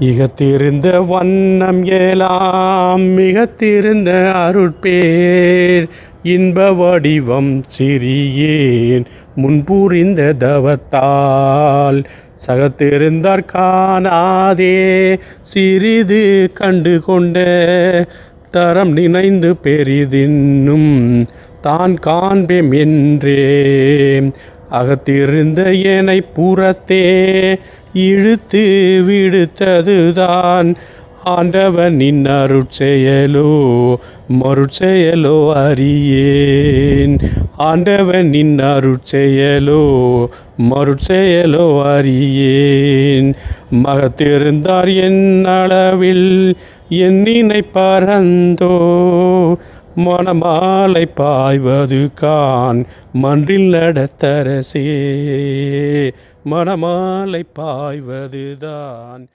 இகத்திருந்த வண்ணம் ஏலாம் மிகத்திருந்த அருட்பேர். இன்ப வடிவம் சிறியேன் முன்புரிந்த தவத்தால். சகத்திருந்தார் காணாதே சிறிது கண்டு கொண்ட தரம் நினைந்து பெரிதின்னும் தான் காண்பேம் என்றே. அகத்திருந்த ஏனை புறத்தே இழுத்து விடுத்ததுதான். ஆண்டவனின் அருட்செயலோ மருட்செயலோ அறியேன். ஆண்டவனின் அருட்செயலோ மருட்செயலோ அறியேன். மகத்திருந்தார் என் அளவில் எண்ணினை பறந்தோ மணமாலை பாய்வது கான் மன்றில் நடத்தரசே. மணமாலை பாய்வதுதான்.